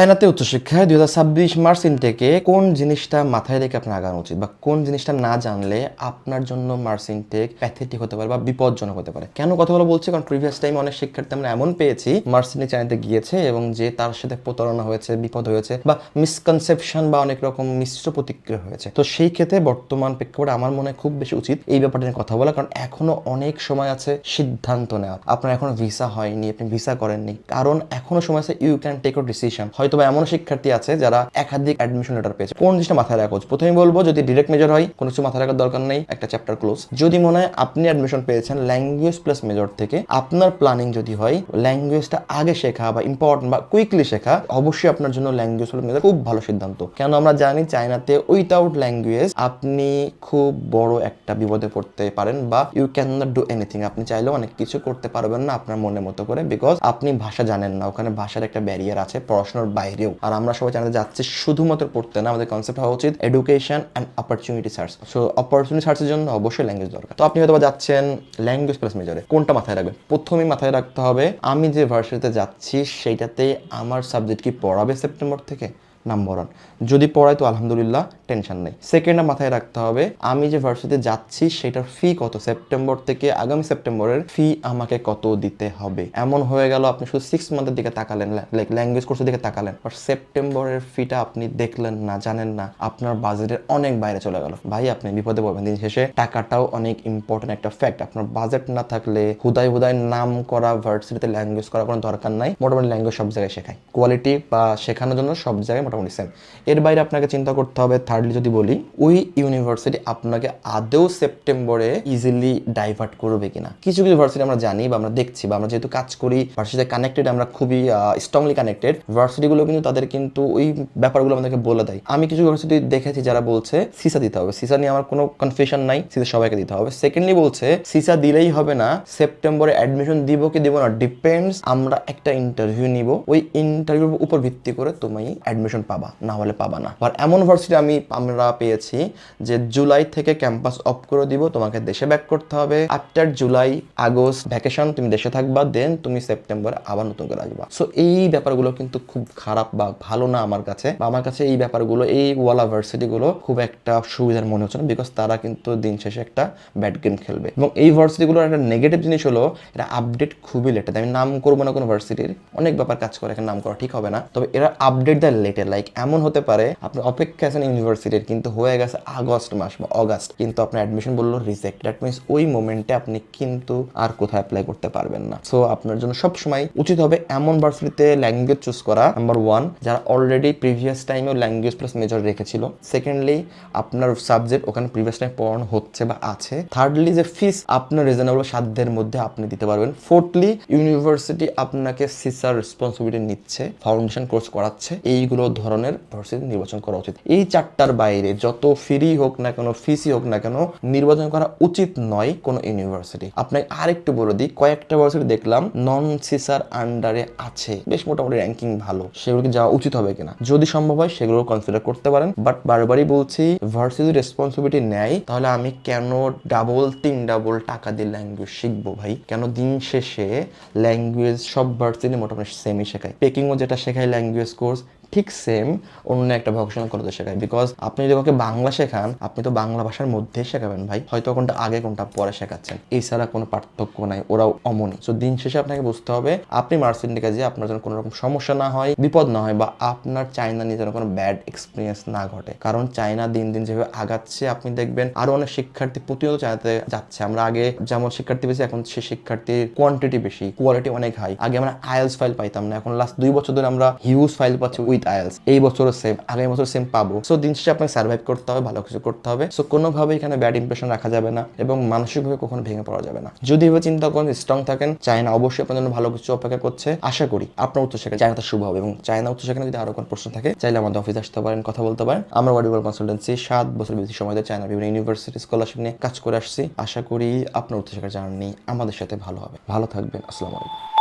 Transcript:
চায়নাতে উচ্চশিক্ষায় দুই হাজার ছাব্বিশ মার্চ ইনটেকে কোন জিনিসটা মাথায় রেখে আপনার আগানো উচিত বা কোন জিনিসটা না জানলে আপনার জন্য মার্চ ইনটেক প্যাথেটিক হতে পারে বা বিপজ্জনক হতে পারে? কেন কথাগুলো বলছি? কারণ প্রিভিয়াস টাইমে অনেক শিক্ষার্থী আমরা এমন পেয়েছি, মার্চ ইনটেক চায়নাতে গিয়েছে এবং যে তার সাথে প্রতারণা হয়েছে, বিপদ হয়েছে বা মিসকনসেপশন বা অনেক রকম মিশ্র প্রতিক্রিয়া হয়েছে। তো সেই ক্ষেত্রে বর্তমান প্রেক্ষাপটে আমার মনে খুব বেশি উচিত এই ব্যাপারটা নিয়ে কথা বলা, কারণ এখনও অনেক সময় আছে সিদ্ধান্ত নেওয়া আপনার এখনও ভিসা হয়নি, আপনি ভিসা করেননি। কারণ এখনও সময় আছে you can take your decision হয়তো এমন শিক্ষার্থী আছে যারা একাধিক অ্যাডমিশন লেটার পেয়েছে। কোন জিনিসটা মাথায় রাখা প্রথমে বলব, যদি ডিরেক্ট মেজর হয়, কোনো কিছু মাথায় রাখার দরকার নেই, একটা চ্যাপ্টার ক্লোজ যদি মনে হয় আপনি অ্যাডমিশন পেয়েছেন ল্যাঙ্গুয়েজ প্লাস মেজর থেকে, আপনার প্ল্যানিং যদি হয় ল্যাঙ্গুয়েজটা আগে শেখা বা ইম্পর্টেন্ট বা কুইকলি শেখা, অবশ্যই আপনার জন্য ল্যাঙ্গুয়েজ প্লাস মেজর খুব ভালো সিদ্ধান্ত। কেন আমরা জানি চায়নাতে উইথাউট ল্যাঙ্গুয়েজ আপনি খুব বড় একটা বিপদে পড়তে পারেন বা you can not do anything আপনি চাইলেও অনেক কিছু করতে পারবেন না আপনার মনের মতো করে বিকজ আপনি ভাষা জানেন না। ওখানে ভাষার একটা ব্যারিয়ার আছে, পড়াশোনার বাইরেও। আর আমরা সবাই জানাতে যাচ্ছি শুধুমাত্র পড়তে না, আমাদের কনসেপ্ট হওয়া উচিত education and opportunity search so opportunity সার্চের জন্য অবশ্যই ল্যাঙ্গুয়েজ দরকার। তো আপনি হয়তো যাচ্ছেন ল্যাঙ্গুয়েজ প্লাস মেজরে কোনটা মাথায় রাখবেন? প্রথমেই মাথায় রাখতে হবে, আমি যে ভার্সিটিতে যাচ্ছি, সেইটাতে আমার সাবজেক্ট কি পড়াবে সেপ্টেম্বর থেকে? নাম্বার ওয়ান যদি পড়ায় তো আলহামদুলিল্লাহ টেনশন নেই। সেকেন্ডে মাথায় রাখতে হবে, আমি যে ভার্সিটিতে যাচ্ছি, সেটার ফি কত? সেপ্টেম্বর থেকে আগামী সেপ্টেম্বরের ফি আমাকে কত দিতে হবে? এমন হয়ে গেল, আপনি শুধু সিক্স মান্থের দিকে তাকালেন লাইক ল্যাঙ্গুয়েজ কোর্সের দিকে তাকালেন বাট সেপ্টেম্বরের ফিটা আপনি দেখলেন না, জানেন না, আপনার বাজেটের অনেক বাইরে চলে গেল। ভাই, আপনি বিপদে পড়বেন দিন শেষে, টাকাটাও অনেক ইম্পর্টেন্ট একটা ফ্যাক্ট আপনার বাজেট না থাকলে হুদায় হুদায় নাম করা ভার্সিটিতে ল্যাঙ্গুয়েজ করার কোনো দরকার নাই, মোটামুটি ল্যাঙ্গুয়েজ সব জায়গায় শেখায়। কোয়ালিটি বা শেখানোর জন্য সব জায়গায় মোটামুটি সেম এর বাইরে আপনাকে চিন্তা করতে হবে থার্ডলি যদি বলি, ওই ইউনিভার্সিটি আপনাকে আদৌ সেপ্টেম্বরে ইজিলি ডাইভার্ট করবে কিনা? কিছু কিছু ভার্সিটি আমরা জানি বা আমরা দেখছি বা আমরা যেহেতু কাজ করি ভার্সিটিতে কানেক্টেড আমরা খুবই স্ট্রংলি কানেক্টেড ভার্সিটিগুলো কিন্তু তাদের কিন্তু ওই ব্যাপারগুলো আমাদেরকে বলে দেয়। আমি কিছু ভার্সিটি দেখেছি যারা বলছে সিসা দিতে হবে। সিসা নিয়ে আমার কোনো কনফিউশন নাই সিসা সবাইকে দিতে হবে। সেকেন্ডলি বলছে সিসা দিলেই হবে না সেপ্টেম্বরে অ্যাডমিশন দিব কি দিব না ডিপেন্ডস আমরা একটা ইন্টারভিউ নিব। ওই ইন্টারভিউর উপর ভিত্তি করে তুমি অ্যাডমিশন পাবা, না হলে পাবা না। আর এমন ভার্সিটি আমি আমরা পেয়েছি যে জুলাই থেকে ক্যাম্পাস অফ করে দিব, তোমাকে দেশে ব্যাক করতে হবে। আফটার জুলাই, আগস্ট ভ্যাকেশন তুমি দেশে থাকবা দেন তুমি সেপ্টেম্বরে আবার নতুন করে আসবা। সো এই ব্যাপারগুলো কিন্তু খুব খারাপ বা ভালো না আমার কাছে। বা আমার কাছে এই ব্যাপারগুলো, এই ওয়ালা ভার্সিটিগুলো খুব একটা সুবিধার মনে হচ্ছে না বিকজ তারা কিন্তু দিন শেষে একটা ব্যাড গেম খেলবে। এবং এই ভার্সিটিগুলোর একটা নেগেটিভ জিনিস হলো এটা আপডেট খুবই লেটে আমি নাম করব না কোনো ভার্সিটির অনেক ব্যাপার কাজ করে, এখানে নাম করা ঠিক হবে না। তবে এরা আপডেট দেয় লেটে লাইক এমন হতে পারে, আপনি অপেক্ষা আছেন ইউনিভার্সিটির কিন্তু হয়ে গেছে আগস্ট মাস, বা অগাস্ট। কিন্তু আপনার অ্যাডমিশন বলল রিজেক্ট দ্যাট মিনস ওই মোমেন্টে আপনি কিন্তু আর কোথাও অ্যাপ্লাই করতে পারবেন না। সো আপনার জন্য সবসময় উচিত হবে এমন ভার্সিটিতে ল্যাঙ্গুয়েজ চুজ করা নাম্বার ওয়ান যারা অলরেডি প্রিভিয়াস টাইমেও ল্যাঙ্গুয়েজ প্লাস মেজর রেখেছিল। সেকেন্ডলি আপনার সাবজেক্ট ওখানে প্রিভিয়াস টাইম পড়ানো হচ্ছে বা আছে। থার্ডলি যে ফিস আপনার রিজনেবল সাধ্যের মধ্যে আপনি দিতে পারবেন। ফোর্থলি ইউনিভার্সিটি আপনাকে সিসার রেসপন্সিবিলিটি নিচ্ছে ফাউন্ডেশন কোর্স করাচ্ছে। এইগুলো ধরনের ভার্সিটি নির্বাচন করা উচিত। এই চারটার বাইরে যত ফ্রি হোক না কেন ফিসই হোক না কেন, নির্বাচন করা উচিত নয় কোনো ইউনিভার্সিটি আপনাকে আরেকটু বলে দিই, কয়েকটা ভার্সিটি দেখলাম নন সিসার আন্ডারে আছে। বেশ মোটামুটি র্যাঙ্কিং ভালো। সেগুলোকে যাওয়া উচিত হবে কিনা? যদি সম্ভব হয় সেগুলো কনসিডার করতে পারেন। বাট বারবারই বলছি ভার্সিটি রেসপন্সিবিলিটি নেয়। তাহলে আমি কেন ডাবল তিন ডাবল টাকা দিয়ে ল্যাঙ্গুয়েজ শিখব ভাই? কেন দিন শেষে ল্যাঙ্গুয়েজ সব ভার্সিটি মোটামুটি সেমই শেখায়? পেকিংও যেটা শেখায় ল্যাঙ্গুয়েজ কোর্স ঠিক সেম অন্য একটা ভকেশনাল করতে শেখায়। বিকজ আপনি যদি কাউকে বাংলা শেখান, আপনি তো বাংলা ভাষার মধ্যেই শেখাবেন ভাই। হয়তো কোনটা আগে, কোনটা পরে শেখাচ্ছেন। এছাড়া কোনো পার্থক্য নাই, ওরাও অমনি। তো দিন শেষে আপনাকে বুঝতে হবে, আপনি মার্সিন্ডিকা যে আপনার যেন কোনো রকম সমস্যা না হয়, বিপদ না হয় বা আপনার চায়না নিয়ে যেন কোনো ব্যাড এক্সপিরিয়েন্স না ঘটে। কারণ চায়না দিন দিন যেভাবে আগাচ্ছে, আপনি দেখবেন আরও অনেক শিক্ষার্থী প্রতিনিয়ত চায়নাতে যাচ্ছে। আমরা আগে যেমন শিক্ষার্থী বেশি, এখন সে শিক্ষার্থীর কোয়ান্টিটি বেশি কোয়ালিটি অনেক হাই আগে আমরা আইএলস ফাইল পাইতাম না। এখন লাস্ট দুই বছর ধরে আমরা হিউজ ফাইল পাচ্ছি উইথ আইএলস এই বছরও সেম আগামী বছর সেম পাবো। সো দিন শেষে আপনাকে সার্ভাইভ করতে হবে, ভালো কিছু করতে হবে। সো কোনোভাবে এখানে ব্যাড ইমপ্রেশন রাখা যাবে না এবং মানসিকভাবে কখনো ভেঙে পড়া যাবে না। যদি এভাবে চিন্তা করেন স্ট্রং থাকেন, চায়না অবশ্যই আপনার জন্য ভালো কিছু অপেক্ষা করছে। আশা করি আপনার উচ্চ শেখা চায়নাটা শুভ হবে এবং চায়না উচ্চ শেখানে যদি আরও কোনো প্রশ্ন থাকে, চাইলে আমাদের অফিসে আসতে পারেন, কথা বলতে পারেন। আমরা ওয়ার্ডিবল কনসালটেন্সি সাত বছর বেশি সময় ধরে চায়না বিভিন্ন ইউনিভার্সিটি স্কলারশিপ নিয়ে কাজ করে আসছি। আশা করি আপনার উত্তর শেখার জার্নি আমাদের সাথে ভালো হবে। ভালো থাকবেন, আসসালামু আলাইকুম।